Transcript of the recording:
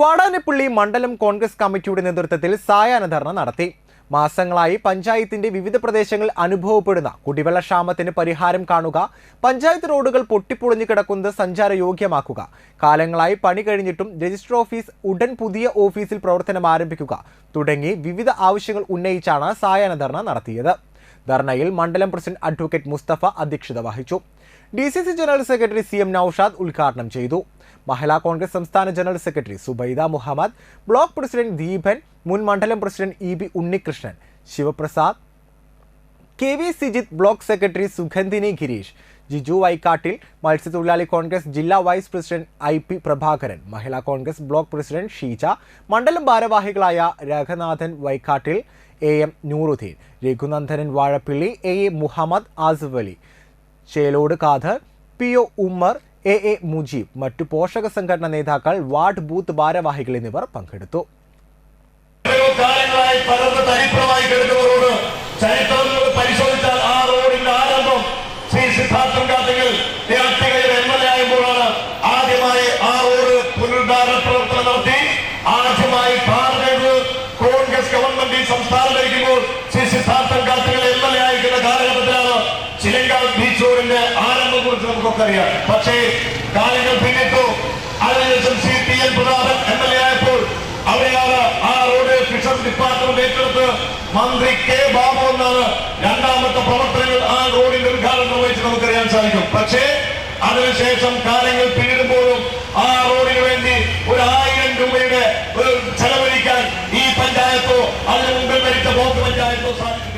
വാടാനപ്പള്ളി മണ്ഡലം കോൺഗ്രസ് കമ്മിറ്റിയുടെ നേതൃത്വത്തിൽ സായാഹ്ന ധർണ നടത്തി. മാസങ്ങളായി പഞ്ചായത്തിന്റെ വിവിധ പ്രദേശങ്ങളിൽ അനുഭവപ്പെടുന്ന കുടിവെള്ള ക്ഷാമത്തിന് പരിഹാരം കാണുക പഞ്ചായത്ത് റോഡുകൾ പൊട്ടിപ്പൊളിഞ്ഞു കിടക്കുന്നത് സഞ്ചാരയോഗ്യമാക്കുക കാലങ്ങളായി പണി കഴിഞ്ഞിട്ടും രജിസ്റ്റർ ഓഫീസ് ഉടൻ പുതിയ ഓഫീസിൽ പ്രവർത്തനം ആരംഭിക്കുക തുടങ്ങി വിവിധ ആവശ്യങ്ങൾ ഉന്നയിച്ചാണ് സായാഹ്ന ധർണ നടത്തിയത്. ധർണയിൽ മണ്ഡലം പ്രസിഡന്റ് അഡ്വക്കേറ്റ് മുസ്തഫ അധ്യക്ഷത വഹിച്ചു. D C C general secretary C M Naushad ഉദ്ഘാടനം ചെയ്തു. മഹിളാ കോൺഗ്രസ് സംസ്ഥാന general secretary Subaida Muhammad block president Deepan മുൻ മണ്ഡലം president E B Unnikrishnan Sivaprasad K V Sijith block secretary Sugandhini Girish Jiju Vaikkattil മത്സ്യത്തൊഴിലാളി Congress ജില്ലാ vice president I P Prabhakaran Mahila Congress block president Sheeja മണ്ഡലം ഭാരവാഹികളായ Raghanathan Vaikkattil A M Nooruddin Raghunandanan Vazhappilly A A Muhammad Asif Ali Chelod Kader P O Ummer A A Mujeeb മറ്റു പോഷക സംഘടനാ നേതാക്കൾ ward booth ഭാരവാഹികൾ എന്നിവർ പങ്കെടുത്തു. എത്രയോ കാലങ്ങളായി പലർന്ന് ചരിത്രമായി കിടക്കുന്നവരോട് ചരിത്രങ്ങൾ പരിശോധിച്ചാൽ ആ റോഡിന്റെ ആരംഭം ശ്രീ സിദ്ധാർത്ഥം കാത്തങ്ങൾ നേരത്തെ എം എൽ ആ റോഡ് പുനരുദ്ധാരണ പ്രവർത്തനം നടത്തി. ആദ്യമായി കോൺഗ്രസ് ഗവൺമെന്റ് സംസ്ഥാനം ഭരിക്കുമ്പോൾ Sri Siddharthan Kathangal M L A ആയിരിക്കുന്ന കാലഘട്ടത്തിലാണ് ചിലങ്കാൽ ബീച്ച് റോഡിന്റെ പക്ഷേ കാര്യങ്ങൾ പിന്നിട്ടു. അതിനുശേഷം C T N Prathapan M L A ആയപ്പോൾ അവിടെയാണ് ആ റോഡ് ഫിഷർ ഡിപ്പാർട്ട്മെന്റ് ഏറ്റെടുത്ത് മന്ത്രി കെ ബാബു എന്നാണ് രണ്ടാമത്തെ പ്രവർത്തനങ്ങൾ ആ റോഡിന്റെ ഉദ്ഘാടനം നിർവഹിച്ച് നമുക്കറിയാൻ സാധിക്കും പക്ഷേ അതിനുശേഷം കാലങ്ങൾ പിന്നിടുമ്പോഴും ആ റോഡിന് വേണ്ടി ഒരു ആയിരം രൂപയുടെ ചെലവഴിക്കാൻ ഈ പഞ്ചായത്തോ അതിനു മുമ്പിൽ വരുത്ത ബ്ലോക്ക് പഞ്ചായത്തോ സാധിക്കും